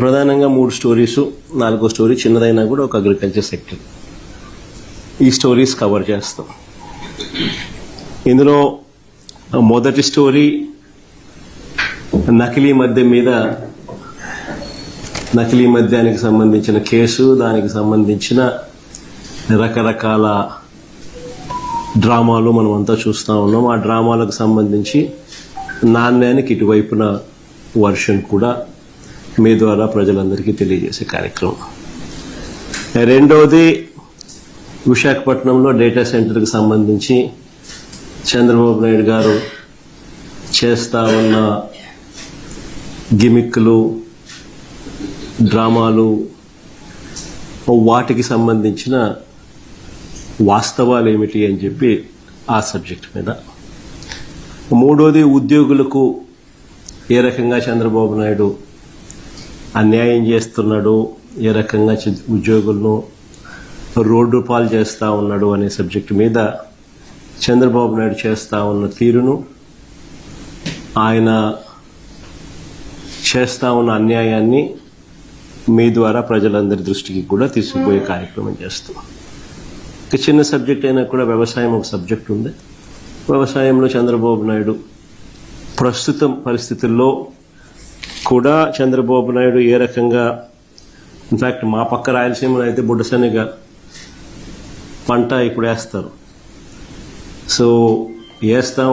ప్రధానంగా మూడు స్టోరీస్ నాలుగో స్టోరీ చిన్నదైనా కూడా ఒక అగ్రికల్చర్ సెక్టర్. ఈ స్టోరీస్ కవర్ చేస్తాం. ఇందులో మొదటి స్టోరీ నకిలీ మద్యం మీద నకిలీ మద్యానికి సంబంధించిన కేసు దానికి సంబంధించిన రకరకాల డ్రామాలు మనం అంతా చూస్తూ ఉన్నాం. ఆ డ్రామాలకు సంబంధించి నాణ్యానికి ఇటువైపున వర్షన్ కూడా మీ ద్వారా ప్రజలందరికీ తెలియజేసే కార్యక్రమం. రెండవది విశాఖపట్నంలో డేటా సెంటర్కి సంబంధించి చంద్రబాబు నాయుడు గారు చేస్తా ఉన్న గిమిక్లు డ్రామాలు వాటికి సంబంధించిన వాస్తవాలు ఏమిటి అని చెప్పి ఆ సబ్జెక్ట్ మీద. మూడోది ఉద్యోగులకు ఏ రకంగా చంద్రబాబు నాయుడు అన్యాయం చేస్తున్నాడు ఏ రకంగా ఉద్యోగులను రోడ్డు పాలు చేస్తా ఉన్నాడు అనే సబ్జెక్ట్ మీద చంద్రబాబు నాయుడు చేస్తా ఉన్న తీరును ఆయన చేస్తా ఉన్న అన్యాయాన్ని మీ ద్వారా ప్రజలందరి దృష్టికి కూడా తీసుకుపోయే కార్యక్రమం చేస్తాం. ఒక చిన్న సబ్జెక్ట్ అయినా కూడా వ్యవసాయం ఒక సబ్జెక్ట్ ఉంది. వ్యవసాయంలో చంద్రబాబు నాయుడు ప్రస్తుతం పరిస్థితుల్లో కూడా చంద్రబాబు నాయుడు ఏ రకంగా ఇన్ఫాక్ట్ మా పక్క రాయలసీమలో అయితే బుడ్డసనిగ పంట ఇప్పుడు వేస్తారు. సో వేస్తాం